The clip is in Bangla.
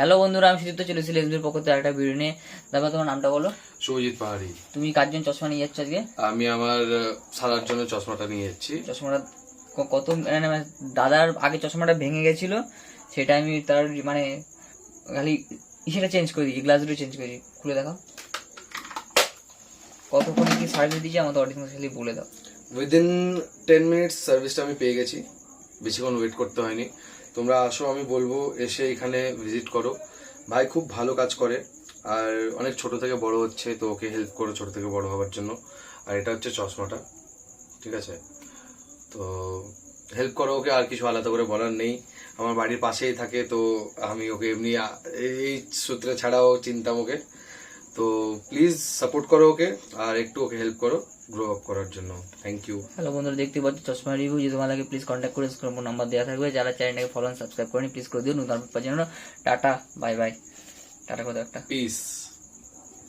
হ্যালো বন্ধুরা আমি সুদীপ্ত চলেছি লেন্সের পক্ষ থেকে একটা ভিডিও নিয়ে। তারপর তোমার নামটা বলো। সৌজিৎ পাহাড়ি। তুমি কার জন্য চশমা নিয়ে যাচ্ছ আজকে? আমি আমার সারার জন্য চশমাটা নিয়ে যাচ্ছি। চশমাটা কত মানে আমার দাদার আগে চশমাটা ভেঙে গেছিল সেটা আমি তার মানে খালি ইসেটা চেঞ্জ করে দিয়েছি গ্লাস দুটো চেঞ্জ করে দিয়েছি খুলে দেখো কতক্ষণ কি সার্ভিস দিয়েছি আমাদের অডিয়েন্স খালি বলে দাও। উইদিন টেন মিনিটস সার্ভিসটা আমি পেয়ে গেছি। বেশিক্ষণ ওয়েট করতে হয়নি। তোমরা আসো, আমি বলব, এসে এখানে ভিজিট করো। ভাই খুব ভালো কাজ করে, আর অনেক ছোট থেকে বড় হচ্ছে, তো ওকে হেল্প করো ছোট থেকে বড় হওয়ার জন্য। আর এটা হচ্ছে চশমাটা, ঠিক আছে? তো হেল্প করো ওকে, আর কিছু আলাদা করে বলার নেই। আমার বাড়ির পাশেই থাকে, তো আমি ওকে এমনি এই সূত্রে ছাড়াও চিনতাম ওকে। তো প্লিজ সাপোর্ট করো ওকে আর একটু ওকে হেল্প করো গ্রো আপ করার জন্য। থ্যাংক ইউ হ্যালো বন্ধুরা দেখতে পাচ্ছি চশমা রিভিউ যদি তোমার লাগে প্লিজ কন্ট্যাক্ট করে স্ক্রিন নাম্বার দেওয়া থাকবে। যারা চ্যানেলটাকে ফলো সাবস্ক্রাইব করেনি প্লিজ করে দিও। নতুন পাওয়ার জন্য টাটা বাই বাই টাটা করে একটা। পিস